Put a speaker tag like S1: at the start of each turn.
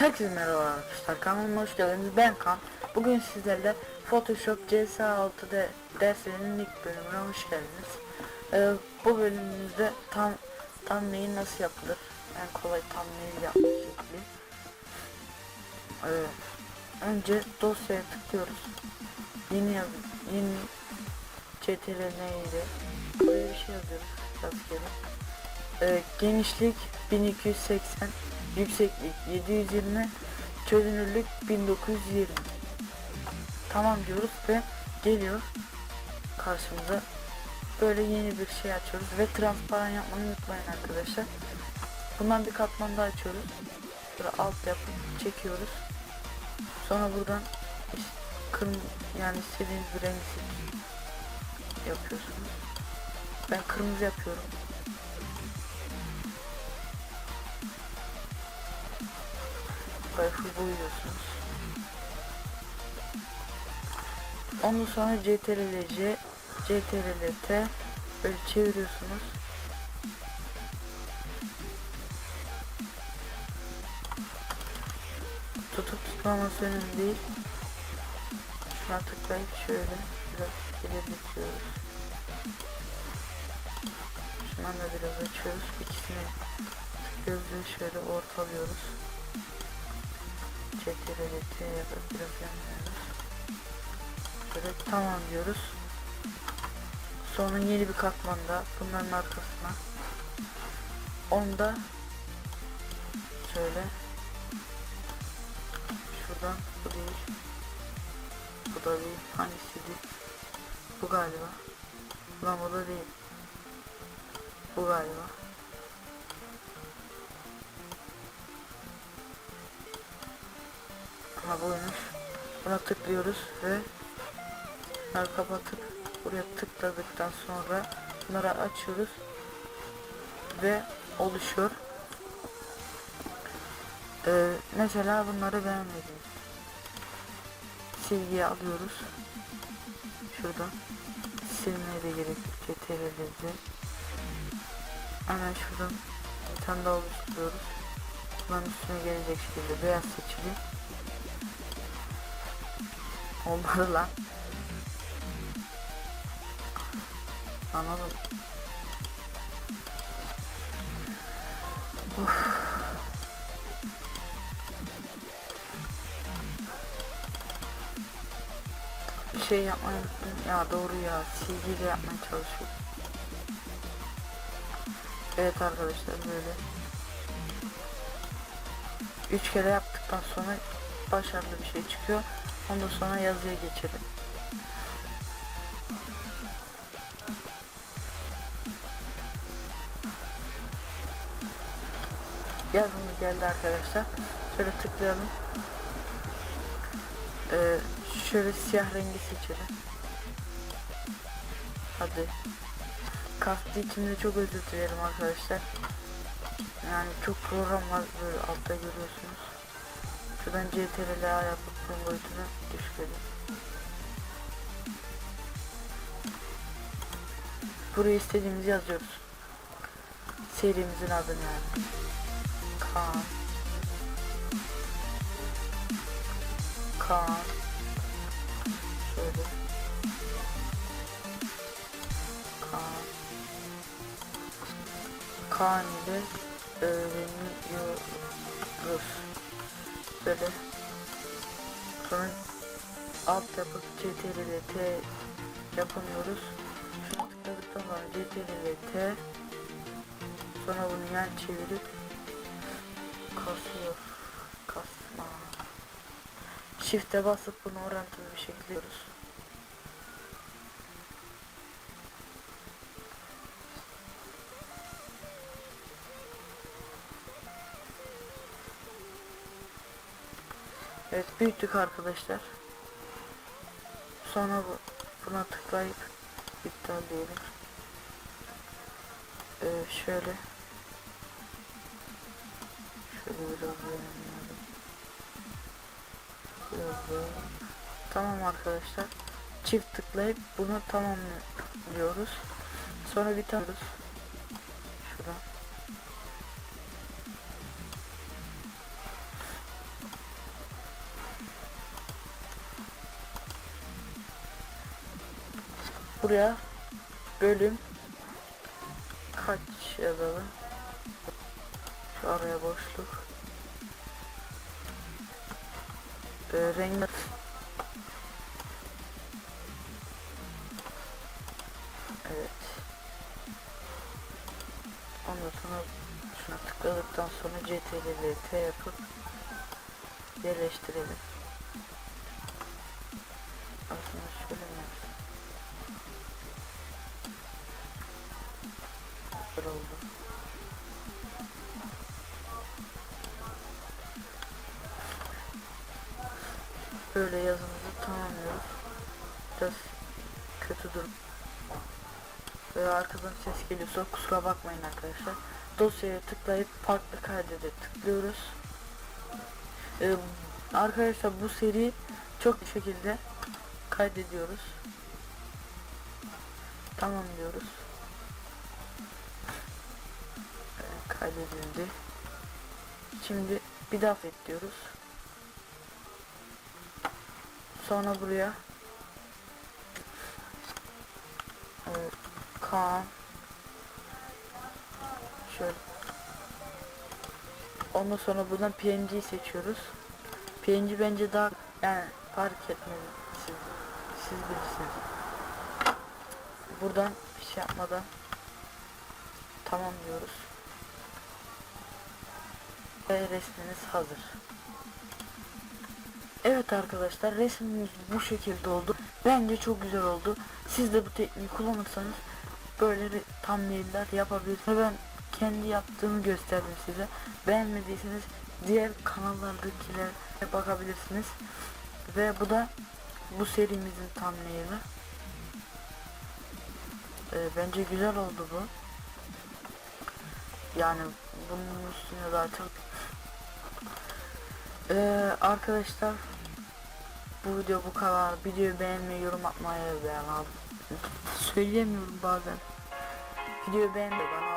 S1: Herkese merhaba. Arkadaşlar kanalıma hoş geldiniz. Ben Kan Bugün sizlerle Photoshop CS6'da derslerinin ilk bölümüne hoş geldiniz. Ee, Bu bölümümüzde tam thumbnail nasıl yapılır? En kolay thumbnail yapma şekli ee, Önce dosyaya tıklıyoruz. Yeni yeni CTRL ile Buraya bir şey yazıyoruz rastgele ee, Genişlik 1280 Yükseklik 720 Çözünürlük 1920 Tamam diyoruz ve geliyor karşımıza. Böyle yeni bir şey açıyoruz ve transparan yapmayı unutmayın arkadaşlar. Bundan bir katman daha açıyoruz. Böyle alt yapıp çekiyoruz. Sonra buradan kırmızı yani istediğiniz bir rengi yapıyorsunuz. Ben kırmızı yapıyorum sayfa boyuyorsunuz. Ondan sonra CTRL-C, CTRL-T böyle çeviriyorsunuz. Tutup tutmaması önemli değil. Şuna tıklayıp şöyle biraz ilerletiyoruz. Şundan da biraz açıyoruz. İkisini tıklıyoruz ve şöyle ortalıyoruz. CTRL-T yapıp biraz yanlıyoruz. Böyle tamam diyoruz. Sonra yeni bir katmanda bunların arkasına. Onda şöyle şuradan bu değil bu da değil. Hangisiydi bu galiba. Lan bu da değil. Bu galiba ha buymuş buna tıklıyoruz ve bunları kapatıp buraya tıkladıktan sonra bunları açıyoruz ve oluşuyor. Ee, mesela bunları beğenmedim. Silgiyi alıyoruz. Şuradan silmeye de gerek CTRL'de hemen şuradan bir tane daha oluşturuyoruz. Bunların üstüne gelecek şekilde beyaz seçili olmadı lan Anladım. Of. Bir şey yapmayı unuttum. Ya doğru ya. CG'de yapmaya çalışıyorum. Evet arkadaşlar böyle. Üç kere yaptıktan sonra başarılı bir şey çıkıyor. Ondan sonra yazıya geçelim. yazımız geldi arkadaşlar. Şöyle tıklayalım. Ee, şöyle siyah rengi seçelim. Hadi. Kastı için de çok özür dilerim arkadaşlar. Yani çok program var böyle altta görüyorsunuz. Şuradan CTRL yapıp tüm boyutunu düşürelim. Buraya istediğimizi yazıyoruz. Serimizin adını yani. Kaan Kaan Şöyle Kaan Kaan ile öğreniyoruz Böyle Sonra alt yapıp CTRL T yapamıyoruz Şunu tıkladıktan sonra CTRL T Sonra bunu yan çevirip kasıyor. Kasma. Shift'e basıp bunu orantılı bir şekilde yapıyoruz. Evet büyüttük arkadaşlar. Sonra bu, buna tıklayıp iptal diyelim. Ee, şöyle Şöyle biraz daha. Tamam arkadaşlar. Çift tıklayıp bunu tamamlıyoruz. Sonra bitiriyoruz. Şuradan. Buraya bölüm kaç yazalım. Şu araya boşluk. Ee, renk Evet. Ondan sonra şuna tıkladıktan sonra CTRL T yapıp yerleştirelim. Oldu. Böyle yazımızı tamamlıyoruz. Biraz kötü durum. Ve arkadan ses geliyorsa kusura bakmayın arkadaşlar. Dosyaya tıklayıp farklı kaydede tıklıyoruz. Ee, arkadaşlar bu seri çok bir şekilde kaydediyoruz. Tamam diyoruz. Kaydedildi. Şimdi bir daha diyoruz. Sonra buraya. Evet, Kaan. Şöyle. Ondan sonra buradan PNG'yi seçiyoruz. PNG bence daha yani fark etmez siz, siz bilirsiniz. Buradan bir şey yapmadan tamam diyoruz ve resminiz hazır Evet arkadaşlar resmimiz bu şekilde oldu. Bence çok güzel oldu. Siz de bu tekniği kullanırsanız böyle re- thumbnailler yapabilirsiniz. Ben kendi yaptığımı gösterdim size. Beğenmediyseniz diğer kanallardakilere bakabilirsiniz. Ve bu da bu serimizin thumbnaili. Ee, bence güzel oldu bu. Yani bunun üstüne zaten ee, arkadaşlar bu video bu kadar. Videoyu beğenmeyi, yorum atmayı beğen abi. Söyleyemiyorum bazen. Videoyu beğenmeyi bana